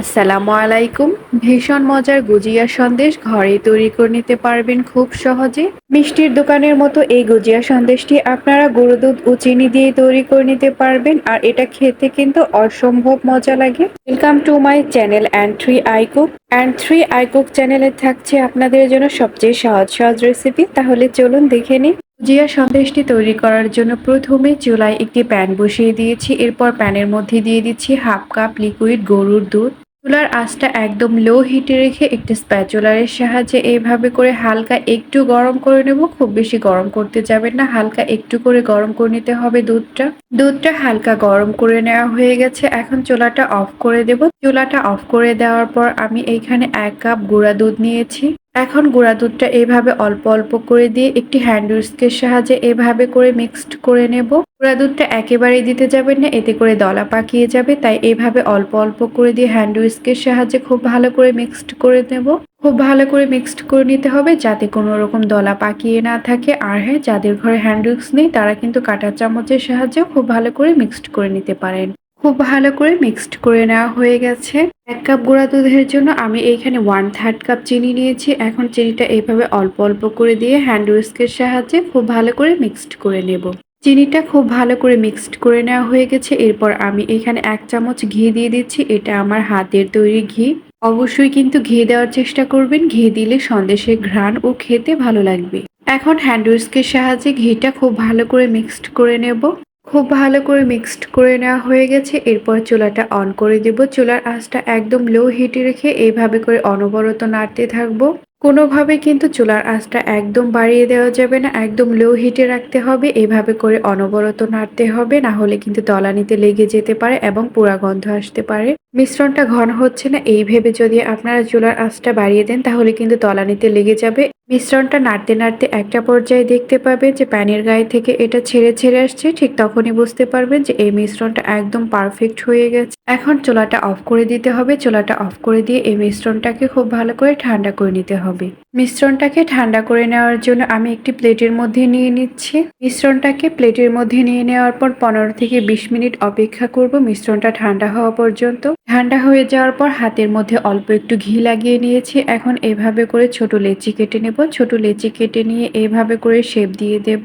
আসসালামু আলাইকুম। ভীষণ মজার গুজিয়া সন্দেশ ঘরে তৈরি করে নিতে পারবেন খুব সহজে। মিষ্টির দোকানের মতো এই গুজিয়া সন্দেশটি আপনারা গরু, দুধ ও চিনি দিয়ে তৈরি করে নিতে পারবেন আর এটা খেতে কিন্তু অসম্ভব মজা লাগে। Welcome to my channel and three I cook and three I cook চ্যানেলে থাকছে আপনাদের জন্য সবচেয়ে সহজ সহজ রেসিপি তাহলে চলুন দেখে নিই। জিয়া সন্দেশটি তৈরি করার জন্য প্রথমে চুলায় একটি প্যান বসিয়ে দিয়েছি। এরপর প্যানের মধ্যে দিয়ে দিচ্ছি হাফ কাপ লিকুইড গরুর দুধ। চুলার আঁচটা একদম লো হিটে রেখে একটি স্প্যাচুলারের সাহায্যে এইভাবে করে হালকা একটু গরম করে নেব। খুব বেশি গরম করতে যাবেন না, হালকা একটু করে গরম করে নিতে হবে দুধটা। দুধটা হালকা গরম করে নেওয়া হয়ে গেছে। এখন চুলাটা অফ করে দেব। চুলাটা অফ করে দেওয়ার পর আমি এইখানে এক কাপ গুঁড়া দুধ নিয়েছি। এখন গুঁড়া দুধটা এইভাবে অল্প অল্প করে দিয়ে একটি হ্যান্ড উইস্কের সাহায্যে এভাবে করে মিক্সড করে নেব। গুঁড়া দুধটা একেবারেই দিতে যাবেন না, এতে করে দলা পাকিয়ে যাবে। তাই এইভাবে অল্প অল্প করে দিয়ে হ্যান্ড উইস্কের সাহায্যে খুব ভালো করে মিক্সড করে নেব। খুব ভালো করে মিক্সড করে নিতে হবে যাতে কোনো রকম দলা পাকিয়ে না থাকে। আর হ্যাঁ যাদের ঘরে হ্যান্ড উইক্স নেই, তারা কিন্তু কাঁটা চামচের সাহায্যে খুব ভালো করে মিক্সড করে নিতে পারেন। খুব ভালো করে মিক্সড করে নেওয়া হয়ে গেছে। এক কাপ গুঁড়া দুধের জন্য আমি এইখানে ওয়ান থার্ড কাপ চিনি নিয়েছি। এখন চিনিটা এইভাবে অল্প অল্প করে দিয়ে হ্যান্ড উইস্কের সাহায্যে খুব ভালো করে মিক্সড করে নেব। চিনিটা খুব ভালো করে মিক্সড করে নেওয়া হয়ে গেছে। এরপর আমি এখানে এক চামচ ঘি দিয়ে দিচ্ছি। এটা আমার হাতের তৈরি ঘি। অবশ্যই কিন্তু ঘি দেওয়ার চেষ্টা করবেন। ঘি দিলে সন্দেশের ঘ্রাণ ও খেতে ভালো লাগবে। এখন হ্যান্ড উইস্কের সাহায্যে ঘিটা খুব ভালো করে মিক্সড করে নেব। খুব ভালো করে মিক্সড করে নেওয়া হয়ে গেছে। এরপর চুলাটা অন করে দেব। চুলার আঁচটা একদম লো হিটে রেখে এইভাবে করে অনবরত নাড়তে থাকব। কোনোভাবে কিন্তু চুলার আঁচটা একদম বাড়িয়ে দেওয়া যাবে না, একদম লো হিটে রাখতে হবে, এভাবে করে অনবরত নাড়তে হবে, না হলে কিন্তু তলানিতে লেগে যেতে পারে এবং পোড়া গন্ধ আসতে পারে। মিশ্রণটা ঘন হচ্ছে না, এই ভেবে যদি আপনারা চুলার আঁচটা বাড়িয়ে দেন তাহলে কিন্তু তলানিতে লেগে যাবে। মিশ্রণটা নাড়তে নাড়তে একটা পর্যায়ে দেখতে পাবেন যে প্যানের গায়ে থেকে এটা ছেড়ে ছেড়ে আসছে, ঠিক তখনই বুঝতে পারবেন যে এই মিশ্রণটা একদম পারফেক্ট হয়ে গেছে। এখন চোলাটা অফ করে দিতে হবে, চোলাটা অফ করে দিয়ে এই মিশ্রণটাকে খুব ভালো করে ঠান্ডা করে নিতে হবে। মিশ্রণটাকে ঠান্ডা করে নেওয়ার জন্য আমি একটি প্লেটের মধ্যে নিয়ে নিচ্ছি। মিশ্রণটাকে প্লেটের মধ্যে নিয়ে নেওয়ার পর পনেরো থেকে বিশ মিনিট অপেক্ষা করব মিশ্রণটা ঠান্ডা হওয়া পর্যন্ত। ঠান্ডা হয়ে যাওয়ার পর হাতের মধ্যে অল্প একটু ঘি লাগিয়ে নিয়েছি। এখন এভাবে করে ছোট লেচি কেটে নেব। ছোট লেচি কেটে নিয়ে এভাবে করে শেপ দিয়ে দেব।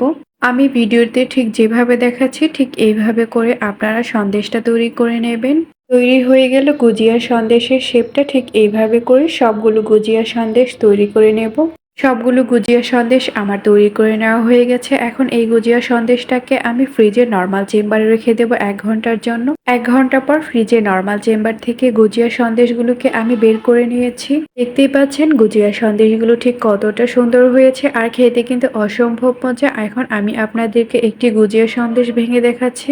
আমি ভিডিওতে ঠিক যেভাবে দেখাচ্ছি, ঠিক এইভাবে করে আপনারা সন্দেশটা তৈরি করে নেবেন। তৈরি হয়ে গেল গুজিয়া সন্দেশের শেপটা। ঠিক এইভাবে করে সবগুলো গুজিয়া সন্দেশ তৈরি করে নেব। সবগুলো গুজিয়া সন্দেশ আমার তৈরি করে নেওয়া হয়ে গেছে। এখন এই গুজিয়া সন্দেশটাকে আমি ফ্রিজে নর্মাল চেম্বারে রেখে দেব এক ঘণ্টার জন্য। এক ঘণ্টা পর ফ্রিজে নর্মাল চেম্বার থেকে গুজিয়া সন্দেশগুলোকে আমি বের করে নিয়েছি। দেখতেই পাচ্ছেন, গুজিয়া সন্দেশগুলো ঠিক কতটা সুন্দর হয়েছে আর খেতে কিন্তু অসম্ভব মজা। এখন আমি আপনাদেরকে একটি গুজিয়া সন্দেশ ভেঙে দেখাচ্ছি।